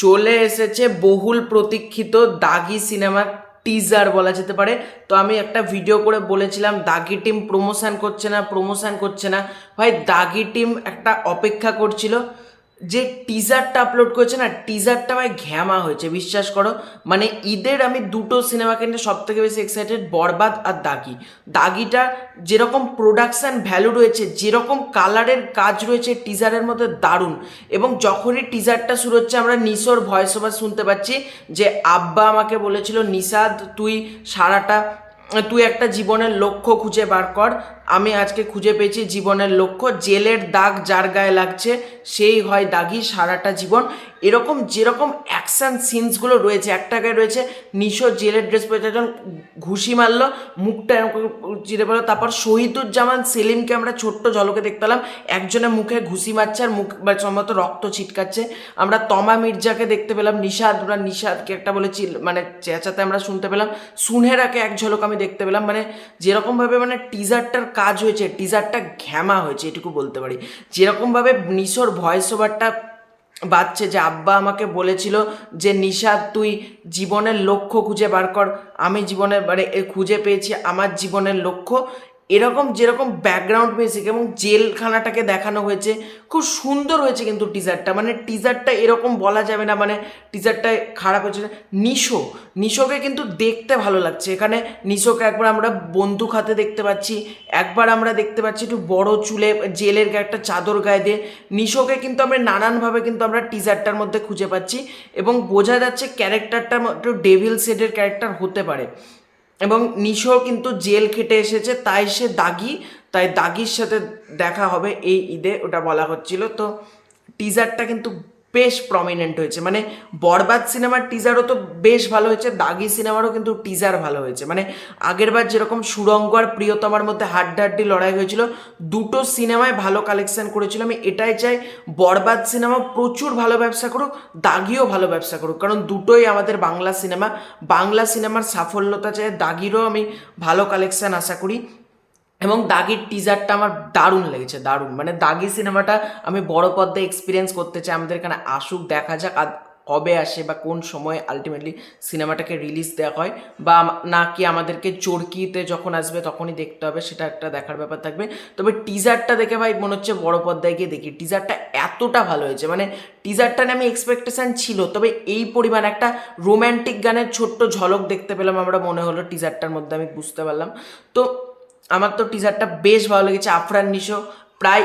চলে এসেছে বহুল প্রতীক্ষিত দাগি সিনেমার টিজার বলা যেতে পারে। তো আমি একটা ভিডিও করে বলেছিলাম, দাগি টিম প্রমোশন করছে না প্রমোশন করছে না। ভাই, দাগি টিম একটা অপেক্ষা করছিল। যে টিজারটা আপলোড করেছে না টিজারটা ভাই ঘ্যামা হয়েছে, বিশ্বাস করো। মানে ঈদের আমি দুটো সিনেমাকে নিয়ে সব থেকে বেশি এক্সাইটেড বরবাদ আর দাগি। দাগিটা যেরকম প্রোডাকশান ভ্যালু রয়েছে, যেরকম কালারের কাজ রয়েছে টিজারের মধ্যে দারুণ। এবং যখনই টিজারটা শুরু হচ্ছে, আমরা নিশোর ভয়েস ওভার শুনতে পাচ্ছি যে, আব্বা আমাকে বলেছিল নিষাদ তুই সারাটা তুই একটা জীবনের লক্ষ্য খুঁজে বার কর। আমি আজকে খুঁজে পেয়েছি জীবনের লক্ষ্য। জেলের দাগ যার গায়ে লাগছে, সেই হয় দাগি সারাটা জীবন। এরকম যেরকম অ্যাকশান সিনসগুলো রয়েছে, একটা গায়ে রয়েছে, নিশো জেলের ড্রেস পরে একজন ঘুষি মারলো, মুখটা চিরে পড়ল তারপর শহীদুজ্জামান সেলিমকে আমরা ছোট্ট ঝলকে দেখতে পেলাম। একজনের মুখে ঘুষি মারছে আর মুখ বা সম্ভবত রক্ত ছিটকাচ্ছে। আমরা তমা মির্জাকে দেখতে পেলাম নিষাদ ওরা নিষাদকে একটা বলেছি মানে চেঁচাতে আমরা শুনতে পেলাম। সুনহেরাকে এক ঝলক আমি দেখতে পেলাম মানে যেরকমভাবে মানে টিজারটার কাজ হয়েছে টিজারটা ঘ্যামা হয়েছে, এটুকু বলতে পারি। যেরকমভাবে নিশোর ভয়েস ওভারটা বাচ্চে যে আব্বা আমাকে বলেছিল যে, নিশা, তুই জীবনের লক্ষ্য খুঁজে বার কর। আমি জীবনের মানে খুঁজে পেয়েছি আমার জীবনের লক্ষ্য। এরকম যেরকম ব্যাকগ্রাউন্ড মিউজিক এবং জেলখানাটাকে দেখানো হয়েছে, খুব সুন্দর হয়েছে কিন্তু টিজারটা মানে টিজারটা এরকম বলা যাবে না মানে টিজারটা খারাপ হয়েছে। নিশো, নিশোকে কিন্তু দেখতে ভালো লাগছে। এখানে নিশোকে একবার আমরা বন্দুক হাতে দেখতে পাচ্ছি, একবার আমরা দেখতে পাচ্ছি একটু বড় চুলে জেলের গায়ে একটা চাদর গায়ে দিয়ে। নিশোকে কিন্তু আমরা নানানভাবে কিন্তু আমরা টিজারটার মধ্যে খুঁজে পাচ্ছি এবং বোঝা যাচ্ছে ক্যারেক্টারটা একটু ডেভিল সেডের ক্যারেক্টার হতে পারে। এবং নিশো কিন্তু জেল খেটে এসেছে, তাই সে দাগি, তাই দাগির সাথে দেখা হবে এই ঈদে, ওটা বলা হচ্ছিল। তো টিজারটা কিন্তু বেশ প্রমিনেন্ট হয়েছে। মানে বরবাদ সিনেমার টিজারও তো বেশ ভালো হয়েছে, দাগি সিনেমারও কিন্তু টিজার ভালো হয়েছে। মানে আগেরবার যেরকম সুরঙ্গ আর প্রিয়তমার মধ্যে হাড্ডাহাড্ডি লড়াই হয়েছিল, দুটো সিনেমায় ভালো কালেকশন করেছিল। আমি এটাই চাই, বরবাদ সিনেমা প্রচুর ভালো ব্যবসা করুক, দাগিও ভালো ব্যবসা করুক। কারণ দুটোই আমাদের বাংলা সিনেমা, বাংলা সিনেমার সাফল্যতা চাই, দাগিরও আমি ভালো কালেকশন আশা করি। এবং দাগির টিজারটা আমার দারুণ লেগেছে, দারুণ। মানে দাগি সিনেমাটা আমি বড় পর্দায় এক্সপিরিয়েন্স করতে চাই, আমাদের এখানে আসুক, দেখা যাক কবে আসে বা কোন সময় আলটিমেটলি সিনেমাটাকে রিলিজ দেওয়া হয় বা না কি আমাদেরকে চরকিতে যখন আসবে তখনই দেখতে হবে, সেটা একটা দেখার ব্যাপার থাকবে। তবে টিজারটা দেখে ভাই মনে হচ্ছে বড় পর্দায় গিয়ে দেখি। টিজারটা এতটা ভালো হয়েছে মানে টিজারটা নিয়ে আমি এক্সপেকটেশন ছিল, তবে এই পরিমাণ একটা রোম্যান্টিক গানের ছোট্ট ঝলক দেখতে পেলাম আমরা মনে হলো টিজারটার মধ্যে, আমি বুঝতে পারলাম। তো আমার তো টিজারটা বেশ ভালো লেগেছে, আফরান নিশো। প্রায়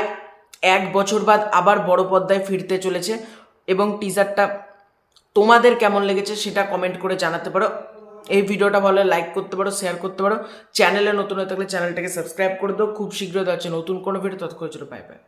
এক বছর বাদ আবার বড় পর্দায় ফিরতে চলেছে এবং টিজারটা তোমাদের কেমন লেগেছে সেটা কমেন্ট করে জানাতে পারো। এই ভিডিওটা ভালো লাইক করতে পারো শেয়ার করতে পারো। চ্যানেলে নতুন হয়ে থাকলে চ্যানেলটাকে সাবস্ক্রাইব করে দাও। খুব শীঘ্রই দেওয়া নতুন কোনো ভিডিও তৎক্ষণ পাই পাই